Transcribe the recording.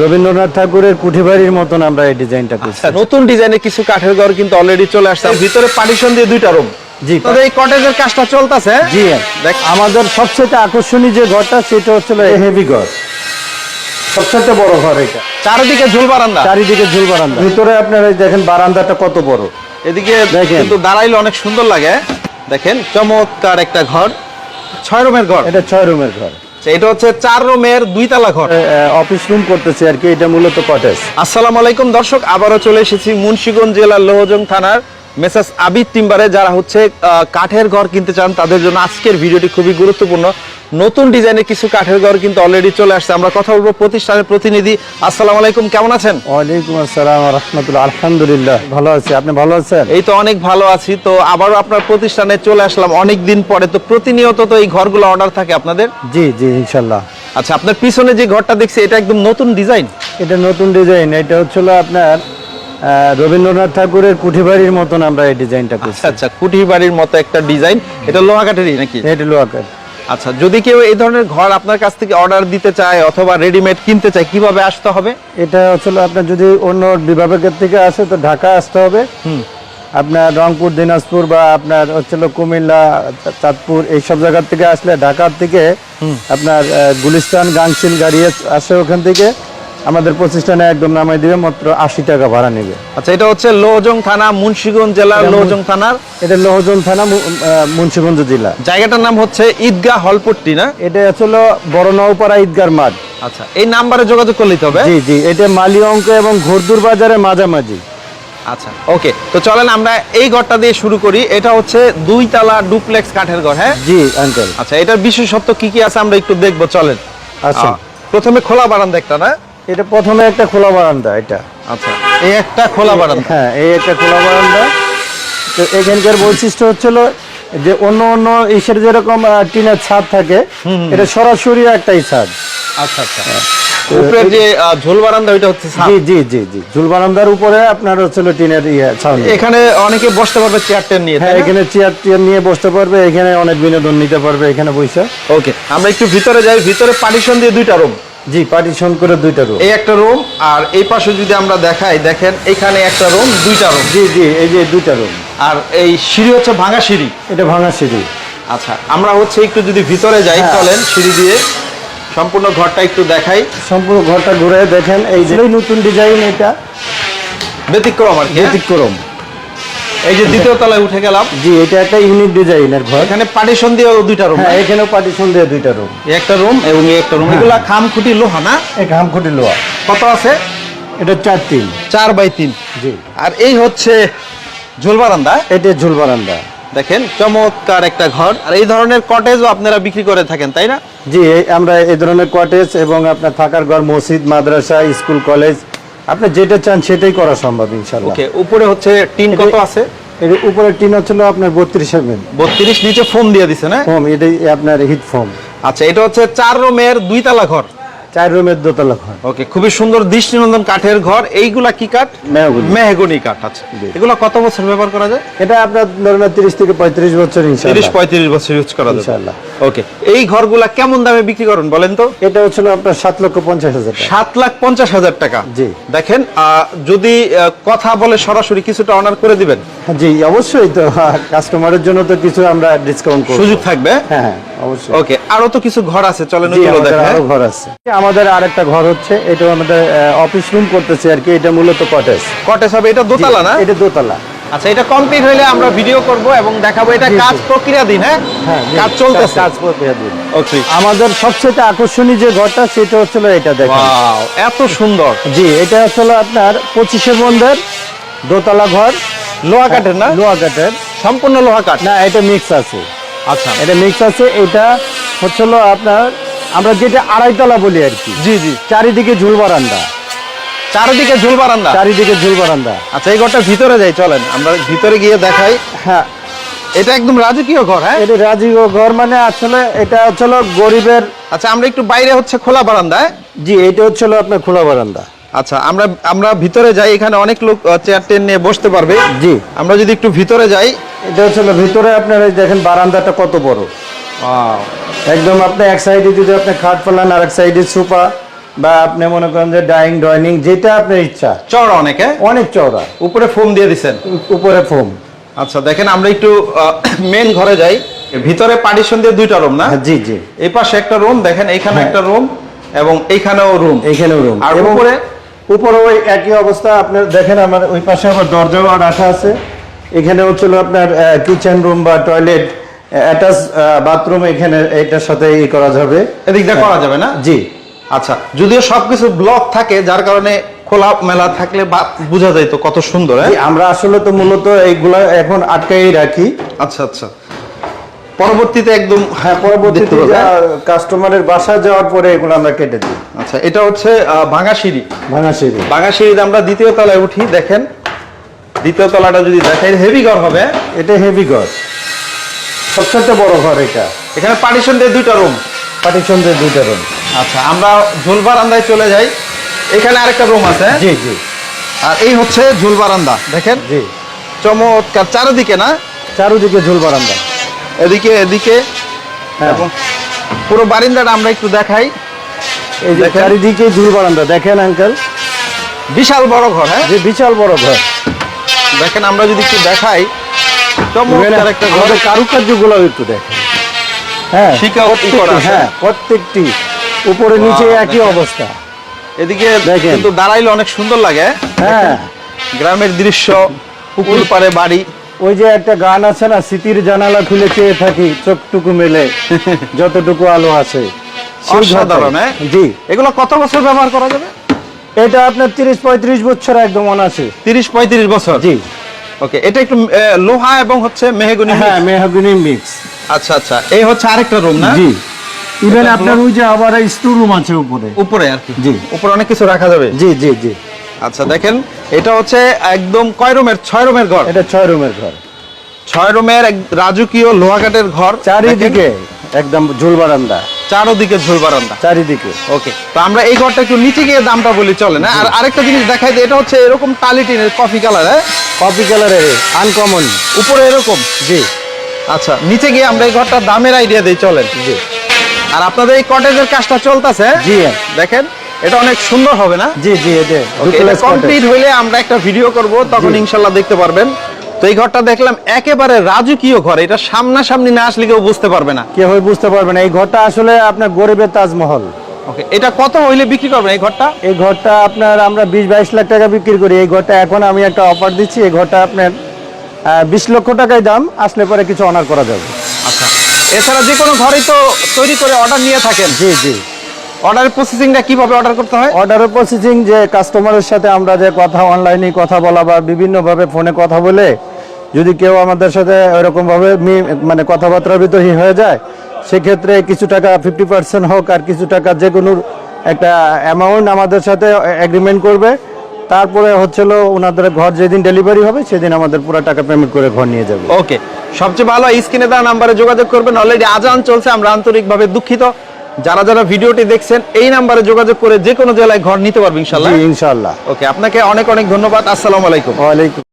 রবীন্দ্রনাথ ঠাকুরের কুঠিবাড়ির মতন আমরা এই ডিজাইনটা করছি। আচ্ছা নতুন ডিজাইনের কিছু কাঠের ঘর কিন্তু অলরেডি চলে আসছে। ভিতরে পার্টিশন দিয়ে দুইটা রুম জি। তবে এই কটেজের কাজটা চলতেছে? জি দেখ। আমাদের সবচেয়ে আকর্ষণীয় যে ঘরটা সেটা হচ্ছিল হেভি ঘর। সবচেয়ে বড় ঘর এটা। চারিদিকে ঝুল বারান্দা? চারিদিকে ঝুল বারান্দা। ভিতরে আপনারা এই দেখেন বারান্দাটা কত বড়। এদিকে দেখেন। কিন্তু দাঁড়াইলে অনেক সুন্দর লাগে। দেখেন চমৎকার একটা ঘর। ছয় রুমের ঘর। এটা ছয় রুমের ঘর। এটা হচ্ছে চার রুমের দুই তালা ঘর অফিস রুম করতেছে আর কি এটা মূলত কটেজ আসসালামু আলাইকুম দর্শক আবারও চলে এসেছি মুন্সিগঞ্জ জেলার লোহজং থানার মেসাস আবিদ টিম্বারে যারা হচ্ছে আহ, কাঠের ঘর কিনতে চান তাদের জন্য আজকের ভিডিওটি খুবই গুরুত্বপূর্ণ। নতুন ডিজাইনের কিছু কাঠের ঘর কিন্তু অলরেডি চলে আসছে। আমরা কথা বলব প্রতিষ্ঠানের প্রতিনিধি। আসসালামু আলাইকুম কেমন আছেন? ওয়ালাইকুম আসসালাম রহমতুল্লাহ। আলহামদুলিল্লাহ ভালো আছি। আপনি ভালো আছেন? এই তো অনেক ভালো আছি। তো আবারও আপনার প্রতিষ্ঠানে চলে আসলাম অনেক দিন পরে। তো প্রতিনিয়ত তো এই ঘরগুলো অর্ডার থাকে আপনাদের? জি জি ইনশাল্লাহ আচ্ছা আপনার পিছনে যে ঘরটা দেখছি এটা একদম নতুন ডিজাইন? এটা নতুন ডিজাইন। এটা হচ্ছিল আপনার রবীন্দ্রনাথ ঠাকুরের কুঠিবাড়ির মতন আমরা এই ডিজাইনটা করছি। আচ্ছা আচ্ছা কুঠি বাড়ির মতো একটা ডিজাইন। এটা লোহা কাঠেরই নাকি? এটা লোয়াকার আচ্ছা যদি কেউ এই ধরনের ঘর আপনার কাছ থেকে অর্ডার দিতে চায় অথবা রেডিমেড কিনতে চায় কীভাবে আসতে হবে? এটা আসলে আপনার যদি অন্য বিভাগের থেকে আসে তো ঢাকা আসতে হবে। আপনার রংপুর দিনাজপুর বা আপনার হচ্ছে কুমিল্লা চাঁদপুর এইসব জায়গার থেকে আসলে ঢাকার থেকে আপনার গুলিস্তান গাংশিল গাড়ি আসে ওখান থেকে। আমাদের প্রতিষ্ঠানে একদম নামাই দিবে মাত্র আশি টাকা ভাড়া নেবে। আচ্ছা এটা হচ্ছে লোহজং থানা মুন্সিগঞ্জ জেলার লোহজং থানার? এটা লোহজন থানা মুন্সিগঞ্জ জেলা। জায়গাটার নাম হচ্ছে ঈদগাহ হলপট্টি না? এটা হচ্ছিল বড় নওপাড়া ঈদগার মাঠ। আচ্ছা এই নাম্বারে যোগাযোগ করলেই তো হবে? জি জি এটা মালি অঙ্ক এবং ঘোরদুর বাজারের মাঝামাঝি। আচ্ছা ওকে তো চলেন আমরা এই ঘরটা দিয়ে শুরু করি। এটা হচ্ছে দুই তালা ডুপ্লেক্স কাঠের ঘর হ্যাঁ? জি আঙ্কেল আচ্ছা এটার বিশেষত্ব কি কি আছে আমরা একটু দেখব চলেন। আচ্ছা। প্রথমে খোলা বারান্দা একটা না? এটা প্রথমে একটা খোলা বারান্দা এটা। আচ্ছা এই একটা খোলা বারান্দা? হ্যাঁ এই একটা খোলা বারান্দা। তো এখানকার বৈশিষ্ট্য হচ্ছিল যে অন্য অন্য ইসের যেরকম টিনের ছাদ থাকে এটা সরাসরি একটাই ছাদ। আচ্ছা আচ্ছা। উপরের যে ঝোল বারান্দা ওইটা হচ্ছে ছাদ। জি জি জি জি। ঝুল বারান্দার উপরে আপনার হচ্ছিল টিনের ইয়ে ছাউনি। এখানে অনেকে বসতে পারবে চেয়ার টেন নিয়ে হ্যাঁ এখানে চেয়ার নিয়ে বসতে পারবে এখানে অনেক বিনোদন নিতে পারবে এখানে ওকে আমরা একটু ভিতরে যাই ভিতরে পার্টিশন দিয়ে দুইটা রুম জি পার্টিশন করে দুইটা রুম এই একটা রুম আর এই পাশে যদি আমরা দেখাই দেখেন এখানে একটা রুম দুইটা রুম জি জি এই যে দুইটা রুম আর এই সিঁড়ি হচ্ছে ভাঙা সিঁড়ি। এটা ভাঙা সিঁড়ি। আচ্ছা আমরা হচ্ছে একটু যদি ভিতরে যাই হ্যাঁ। চলেন সিঁড়ি দিয়ে। সম্পূর্ণ ঘরটা একটু দেখাই। সম্পূর্ণ ঘরটা ঘুরে দেখেন এই যে নতুন ডিজাইন এটা। ব্যতিক্রম আর কি হ্যাঁ? ব্যতিক্রম। এই যে দ্বিতীয় তলায় উঠে গেলাম। জি এটা একটা ইউনিক ডিজাইনের ঘর। এখানে পার্টিশন দিয়েও দুইটা রুম হ্যাঁ এখানেও পার্টিশন দিয়ে দুইটা রুম একটা রুম এবং এই একটা রুম এগুলা খাম খুঁটি লোহা না? এই ঘামখুটি লোহা। কত আছে? এটা চার তিন। চার বাই তিন। জি। আর এই হচ্ছে ঝোল বারান্দা। এটা ঝুল বারান্দা। দেখেন চমৎকার একটা ঘর। আর এই ধরনের কটেজও আপনারা বিক্রি করে থাকেন তাই না? জি আমরা এই ধরনের কটেজ এবং আপনার থাকার ঘর মসজিদ মাদ্রাসা স্কুল কলেজ আপনি যেটা চান সেটাই করা সম্ভব ইনশাল্লাহ ওকে উপরে হচ্ছে টিন কত আছে? এর উপরে টিন হচ্ছিল আপনার বত্রিশ এমএম। বত্রিশ নিচে ফোম দিয়ে দিছে না? ফোম এটাই আপনার হিট ফোম। আচ্ছা এটা হচ্ছে চার রুমের দুই তালা ঘর। চার রুমের দোতলা ঘর। ওকে খুবই সুন্দর দৃষ্টিনন্দন কাঠের ঘর। এইগুলা কি কাঠ? মেহগুনি। মেহগনি কাঠ আছে জি। এগুলো কত বছর ব্যবহার করা যায়? এটা আপনার ধরেন তিরিশ থেকে পঁয়ত্রিশ বছর তিরিশ ইনশাল্লাহ পঁয়ত্রিশ বছর ইউজ করা যাবে। ইনশাল্লাহ ওকে এই ঘরগুলা কেমন দামে বিক্রি করেন বলেন তো? এটা হচ্ছিল আপনার সাত লক্ষ পঞ্চাশ হাজার সাত লাখ পঞ্চাশ হাজার টাকা। জি। দেখেন যদি কথা বলে সরাসরি কিছুটা অনার করে দিবেন। জি অবশ্যই তো কাস্টমারের জন্য তো কিছু আমরা ডিসকাউন্ট করব। সুযোগ থাকবে? হ্যাঁ হ্যাঁ অবশ্যই। ওকে আরও তো কিছু ঘর আছে চলেন ওইগুলো আমাদের দেখাই আরও ঘর আছে। আমাদের আরেকটা ঘর হচ্ছে এটা আমাদের অফিস রুম করতেছে আর কি এটা মূলত কটেজ কটেজ হবে এটা দোতলা না? এটা দোতলা। আচ্ছা এটা কমপ্লিট হলে আমরা ভিডিও করব এবং দেখাবো এটা কাজ জি। প্রক্রিয়াধীন হ্যাঁ? হ্যাঁ কাজ চলতেছে। কাজ প্রক্রিয়া দিন। ওকে আমাদের সবচেয়ে আকর্ষণীয় যে ঘরটা সেটা হচ্ছিল এটা দেখেন। ওয়াও এত সুন্দর। জি এটা হচ্ছিল আপনার পঁচিশে বন্ধের দোতলা ঘর। লোহা কাঠের না? লোহা কাঠের সম্পূর্ণ লোহা কাঠ না এটা মিক্স আছে। আচ্ছা। এটা মিক্স আছে এটা হচ্ছিল আপনার আমরা যেটা আড়াইতলা বলি আর কি। জি জি। চারিদিকে ঝুল বারান্দা। চারিদিকে ঝুল বারান্দা? চারিদিকে ঝুল বারান্দা। আচ্ছা এই ঘরটা ভিতরে যাই চলেন। আমরা ভিতরে গিয়ে দেখাই। হ্যাঁ। এটা একদম রাজকীয় ঘর হ্যাঁ? এটা রাজীব ঘর মানে আসলে এটা হচ্ছিল গরিবের আচ্ছা আমরা একটু বাইরে হচ্ছে খোলা বারান্দায় জি এটা হচ্ছিল আপনার খোলা বারান্দা। আচ্ছা আমরা আমরা ভিতরে যাই এখানে অনেক লোক চেয়ার টেন নিয়ে বসতে পারবে। জি। আমরা যদি একটু ভিতরে যাই। এটা হচ্ছিল ভিতরে আপনার এই দেখেন বারান্দাটা কত বড়। একদম আপনি এক সাইডে যদি আপনি খাট ফেলান আর এক সাইডে সোফা। বা আপনি মনে করেন যে ডাইনিং ডাইনিং যেটা আপনার ইচ্ছা। চওড়া অনেক হ্যাঁ? অনেক চওড়া উপরে ফোম দিয়ে দিছেন? উপরে ফোম আচ্ছা দেখেন আমরা একটু মেন ঘরে যাই। ভিতরে পার্টিশন দিয়ে দুইটা রুম না? জি জি। এই পাশে একটা রুম দেখেন এইখানে হ্যাঁ। একটা রুম এবং এইখানেও রুম এইখানেও রুম আর উপরে উপরে ওই একই অবস্থা আপনার দেখেন আমার ওই পাশে আবার দরজাও রাখা আছে। এখানে হচ্ছিল আপনার কিচেন রুম বা টয়লেট অ্যাটাচ বাথরুম এখানে এটার সাথে ই করা যাবে। এদিক দিয়ে করা যাবে না? জি। আচ্ছা যদিও সবকিছু ব্লক থাকে যার কারণে খোলা মেলা থাকলে বা- বোঝা যায় তো কত সুন্দর হ্যাঁ? আমরা আসলে তো মূলত এইগুলা এখন আটকাই রাখি। আচ্ছা আচ্ছা। পরবর্তীতে একদম হ্যাঁ পরবর্তীতে? কাস্টমারের বাসা যাওয়ার পরে এগুলো আমরা কেটে দিই। আচ্ছা এটা হচ্ছে ভাঙা সিঁড়ি ভাঙা সিঁড়ি ভাঙা সিঁড়িতে আমরা দ্বিতীয় তলায় উঠি দেখেন। দ্বিতীয় তলাটা যদি দেখাই হেভি ঘর হবে। এটা হেভি ঘর। সবচেয়ে বড় ঘর এটা। এখানে পার্টিশন দিয়ে দুইটা রুম পার্টিশন দিয়ে দুইটা রুম আচ্ছা আমরা ঝুল বারান্দায় চলে যাই। এখানে আরেকটা রুম আছে। জি জি। আর এই হচ্ছে ঝুল বারান্দা দেখেন? জি। চমৎকার চারিদিকে না? চারুদিকে ঝুল বারান্দা। এদিকে এদিকে। হ্যাঁ। এবং পুরো বারিন্দাটা আমরা একটু দেখাই। এই যে চারিদিকে ঝুল বারান্দা দেখেন আঙ্কেল বিশাল বড় ঘর হ্যাঁ? যে বিশাল বড় ঘর। দেখেন আমরা যদি একটু দেখাই। চমৎকার একটা ঘর। আমাদের কারুকার্যগুলো একটু দেখেন। হ্যাঁ করা। হ্যাঁ প্রত্যেকটি। উপরে নিচে একই অবস্থা। এদিকে। কিন্তু দাঁড়াইলে অনেক সুন্দর লাগে। হ্যাঁ। গ্রামের দৃশ্য পুকুর পাড়ে বাড়ি। ওই যে একটা গান আছে না স্মৃতির জানালা খুলে চেয়ে থাকি চোখটুকু মেলে যতটুকু আলো আছে। অসাধারণ, হ্যাঁ? জি। এগুলো কত বছর ব্যবহার করা যাবে? এটা আপনার তিরিশ পঁয়ত্রিশ বছর একদম অনাসে তিরিশ পঁয়ত্রিশ বছর? জি। ওকে এটা একটু লোহা এবং হচ্ছে মেহগুনি হ্যাঁ মেহগনি মিক্স আচ্ছা আচ্ছা এই হচ্ছে আরেকটা রুম না? জি। ইভেন আপনার ওই যে আবার স্টোর রুম আছে উপরে। উপরে আর কি। জি। উপরে অনেক কিছু রাখা যাবে। জি জি জি। আচ্ছা দেখেন এটা হচ্ছে একদম কয় রুমের? ছয় রুমের ঘর? এটা ছয় রুমের ঘর। ছয় রুমের এক রাজকীয় লোহাকাটের ঘর। চারিদিকে একদম ঝুল বারান্দা। চারোদিকে ঝুল বারান্দা। চারিদিকে। ওকে তো আমরা এই ঘরটা একটু নিচে গিয়ে দামটা বলি চলে না আর আরেকটা জিনিস দেখাই এটা হচ্ছে এরকম টালি টিনের কফি কালার হ্যাঁ? কপি কালারের আনকমন উপরে এরকম? জি। আচ্ছা নিচে গিয়ে আমরা এই ঘরটার দামের আইডিয়া দিই চলেন। জি। আর আপনাদের এই কটেজের কাজটা চলতেছে। জি। দেখেন এটা অনেক সুন্দর হবে না? জি জি এটা কমপ্লিট হইলে আমরা একটা ভিডিও করব তখন ইনশাল্লাহ দেখতে পারবেন। তো এই ঘরটা দেখলাম একেবারে রাজকীয় ঘর এটা সামনাসামনি না আসলে কেউ বুঝতে পারবে না। কেউ বুঝতে পারবে না। এই ঘরটা আসলে আপনার গরিবের তাজমহল। ওকে এটা কত হইলে বিক্রি করবেন এই ঘরটা? এই ঘরটা আপনার আমরা বিশ বাইশ লাখ টাকা বিক্রি করি। এই ঘরটা এখন আমি একটা অফার দিচ্ছি। এই ঘরটা আপনার বিশ লক্ষ টাকায় দাম। আসলে পরে কিছু অনার করা যাবে। এছাড়া যে কোনো ঘরেই তো তৈরি করে অর্ডার নিয়ে থাকেন। জি জি। অর্ডারের প্রসেসিংটা কীভাবে অর্ডার করতে হয়? অর্ডারের প্রসেসিং যে কাস্টমারের সাথে আমরা যে কথা অনলাইনে কথা বলা বা বিভিন্নভাবে ফোনে কথা বলে যদি কেউ আমাদের সাথে ওইরকমভাবে মানে কথাবার্তার ভিতর হয়ে যায় সেক্ষেত্রে কিছু টাকা ফিফটি পার্সেন্ট হোক আর কিছু টাকা যে কোনো একটা অ্যামাউন্ট আমাদের সাথে এগ্রিমেন্ট করবে। তারপরে হচ্ছিল ওনাদের ঘর যেদিন ডেলিভারি হবে সেদিন আমাদের পুরো টাকা পেমেন্ট করে ঘর নিয়ে যাবে। ওকে সবচেয়ে ভালো স্ক্রিনে দেওয়া নাম্বারে যোগাযোগ করবেন। অলরেডি আজান চলছে আমরা আন্তরিকভাবে দুঃখিত। যারা যারা ভিডিওটি দেখছেন এই নাম্বারে যোগাযোগ করে যে কোনো জেলায় ঘর নিতে পারবেন ইনশাল্লাহ ইনশাআল্লাহ। ইনশাল্লাহ ওকে আপনাকে অনেক অনেক ধন্যবাদ। আসসালামু আলাইকুম। ওয়ালাইকুম